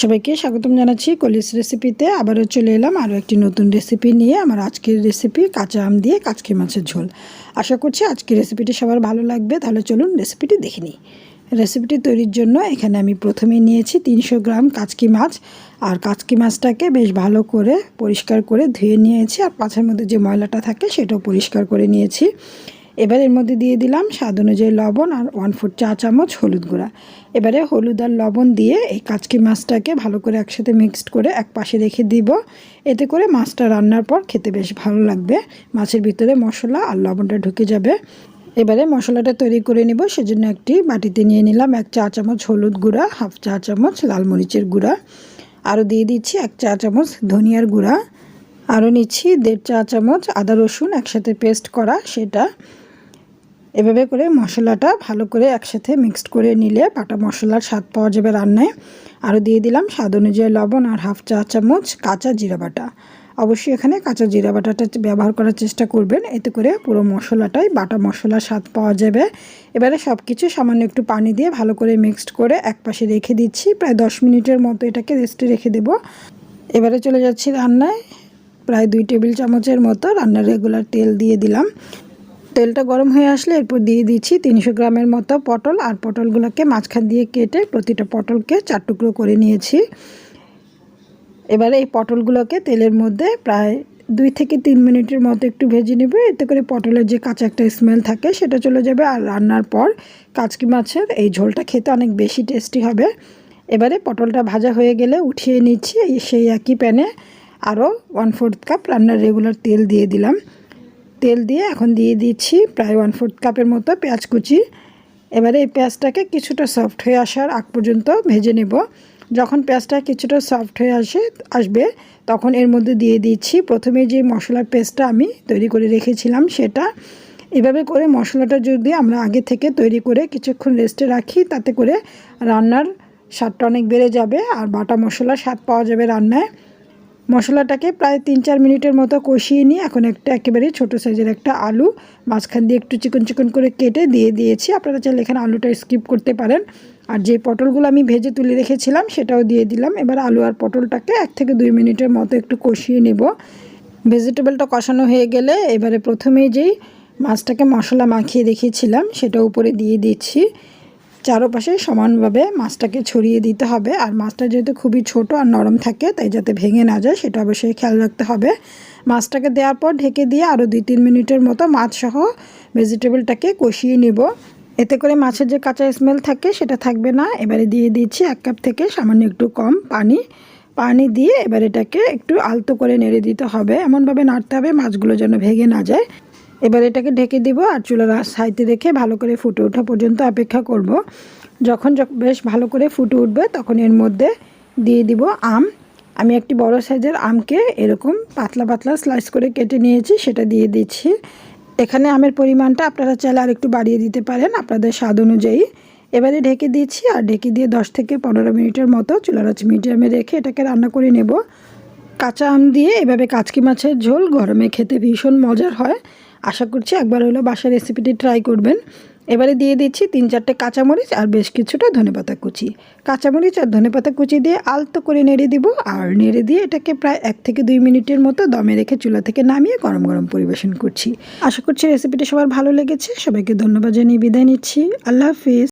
সবাইকে স্বাগতম জানাচ্ছি কলিস রেসিপিতে আবারও চলে এলাম আরও একটি নতুন রেসিপি নিয়ে। আমার আজকের রেসিপি কাঁচা আম দিয়ে কাচকি মাছের ঝোল। আশা করছি আজকের রেসিপিটি সবার ভালো লাগবে। তাহলে চলুন রেসিপিটি দেখে নিই। রেসিপিটি তৈরির জন্য এখানে আমি প্রথমে নিয়েছি তিনশো গ্রাম কাচকি মাছ। আর কাঁচকি মাছটাকে বেশ ভালো করে পরিষ্কার করে ধুয়ে নিয়েছি। আর পাছের মধ্যে যে ময়লাটা থাকে সেটাও পরিষ্কার করে নিয়েছি। এবার এর মধ্যে দিয়ে দিলাম স্বাদ অনুযায়ী লবণ আর ওয়ান ফুট চা চামচ হলুদ গুঁড়া। এবারে হলুদ আর লবণ দিয়ে এই কাচকি মাছটাকে ভালো করে একসাথে মিক্সড করে এক পাশে রেখে দিব। এতে করে মাছটা রান্নার পর খেতে বেশ ভালো লাগবে। মাছের ভিতরে মশলা আর লবণটা ঢুকে যাবে। এবারে মশলাটা তৈরি করে নিব। সেজন্য একটি বাটিতে নিয়ে নিলাম এক চা চামচ হলুদ গুঁড়া, হাফ চা চামচ লাল মরিচের গুঁড়া। আরও দিয়ে দিচ্ছি এক চা চামচ ধনিয়ার গুঁড়া। আরও নিচ্ছি দেড় চা চামচ আদা রসুন একসাথে পেস্ট করা সেটা। এভাবে করে মশলাটা ভালো করে একসাথে মিক্সড করে নিলে বাটা মশলার স্বাদ পাওয়া যাবে রান্নায়। আরও দিয়ে দিলাম স্বাদ অনুযায়ী লবণ আর হাফ চা চামচ কাঁচা জিরা বাটা। অবশ্যই এখানে কাঁচা জিরা বাটাটা ব্যবহার করার চেষ্টা করবেন, এতে করে পুরো মশলাটাই বাটা মশলার স্বাদ পাওয়া যাবে। এবারে সব কিছু সামান্য একটু পানি দিয়ে ভালো করে মিক্সড করে এক পাশে রেখে দিচ্ছি, প্রায় দশ মিনিটের মতো এটাকে রেস্টে রেখে দেব। এবারে চলে যাচ্ছি রান্নায়। প্রায় দুই টেবিল চামচের মতো রান্নার রেগুলার তেল দিয়ে দিলাম। তেলটা গরম হয়ে আসলে এরপর দিয়ে দিচ্ছি তিনশো গ্রামের মতো পটল আর পটলগুলোকে মাঝখান দিয়ে কেটে প্রতিটা পটলকে চার টুকরো করে নিয়েছি। এবারে এই পটলগুলোকে তেলের মধ্যে প্রায় দুই থেকে তিন মিনিটের মতো একটু ভেজে নেবে। এতে করে পটলের যে কাঁচা একটা স্মেল থাকে সেটা চলে যাবে আর রান্নার পর কাচকি মাছের এই ঝোলটা খেতে অনেক বেশি টেস্টি হবে। এবারে পটলটা ভাজা হয়ে গেলে উঠিয়ে নিচ্ছি সেই একই প্যানে। আরও ওয়ান ফোর্থ কাপ রান্নার রেগুলার তেল দিয়ে দিলাম। তেল দিয়ে এখন দিয়ে দিচ্ছি প্রায় ওয়ান ফোর্থ কাপের মতো পেঁয়াজ কুচি। এবারে এই পেঁয়াজটাকে কিছুটা সফট হয়ে আসার আগ পর্যন্ত ভেজে নেব। যখন পেঁয়াজটা কিছুটা সফট হয়ে আসে, আসবে, তখন এর মধ্যে দিয়ে দিচ্ছি প্রথমে যে মশলার পেস্টটা আমি তৈরি করে রেখেছিলাম সেটা। এভাবে করে মশলাটা যদি আমরা আগে থেকে তৈরি করে কিছুক্ষণ রেস্টে রাখি, তাতে করে রান্নার স্বাদটা অনেক বেড়ে যাবে আর বাটা মশলার স্বাদ পাওয়া যাবে রান্নায়। মশলাটাকে প্রায় তিন চার মিনিটের মতো কষিয়ে নিয়ে এখন একটা একেবারে ছোটো সাইজের একটা আলু মাঝখান দিয়ে একটু চিকন চিকন করে কেটে দিয়ে দিয়েছি। আপনারা চাইলে এখানে আলুটা স্কিপ করতে পারেন। আর যে পটলগুলো আমি ভেজে তুলে রেখেছিলাম সেটাও দিয়ে দিলাম। এবার আলু আর পটলটাকে এক থেকে দুই মিনিটের মতো একটু কষিয়ে নেব। ভেজিটেবলটা কষানো হয়ে গেলে এবারে প্রথমেই যেই মাছটাকে মশলা মাখিয়ে রেখেছিলাম সেটা উপরে দিয়ে দিচ্ছি। চারোপাশে সমানভাবে মাছটাকে ছড়িয়ে দিতে হবে। আর মাছটা যেহেতু খুবই ছোট আর নরম থাকে, তাই যাতে ভেঙে না যায়, সেটা অবশ্যই খেয়াল রাখতে হবে। মাছটাকে দেওয়ার পর ঢেকে দিয়ে আরও দুই তিন মিনিটের মতো মাছসহ ভেজিটেবলটাকে কষিয়ে নিব। এতে করে মাছের যে কাঁচা স্মেল থাকে, সেটা থাকবে না। এবারে দিয়ে দিচ্ছি এক কাপ থেকে সামান্য একটু কম পানি। পানি দিয়ে এবার এটাকে একটু আলতো করে নেড়ে দিতে হবে। এমনভাবে নাড়তে হবে মাছগুলো যেন ভেঙে না যায়। এবার এটাকে ঢেকে দিব আর চুলার সাইতে রেখে ভালো করে ফুটে ওঠা পর্যন্ত অপেক্ষা করব। যখন বেশ ভালো করে ফুটে উঠবে তখন এর মধ্যে দিয়ে দিব আম। আমি একটি বড় সাইজের আমকে এরকম পাতলা পাতলা স্লাইস করে কেটে নিয়েছি, সেটা দিয়ে দিচ্ছি। এখানে আমের পরিমাণটা আপনারা চাইলে আর একটু বাড়িয়ে দিতে পারেন আপনাদের স্বাদ অনুযায়ী। এবারে ঢেকে দিচ্ছি আর ঢেকে দিয়ে দশ থেকে পনেরো মিনিটের মতো চুলার আঁচ মিডিয়ামে রেখে এটাকে রান্না করে নেব। কাঁচা আম দিয়ে এভাবে কাচকি মাছের ঝোল গরমে খেতে ভীষণ মজার হয়। আশা করছি একবার হলো বাসার রেসিপিটি ট্রাই করবেন। এবারে দিয়ে দিচ্ছি তিন চারটে কাঁচামরিচ আর বেশ কিছুটা ধনেপাতা কুচি। কাঁচামরিচ আর ধনেপাতা কুচি দিয়ে আলতো করে নেড়ে দিব আর নেড়ে দিয়ে এটাকে প্রায় এক থেকে দুই মিনিটের মতো দমে রেখে চুলা থেকে নামিয়ে গরম গরম পরিবেশন করছি। আশা করছি রেসিপিটি সবার ভালো লেগেছে। সবাইকে ধন্যবাদ জানিয়ে বিদায় নিচ্ছি। আল্লাহ হাফিজ।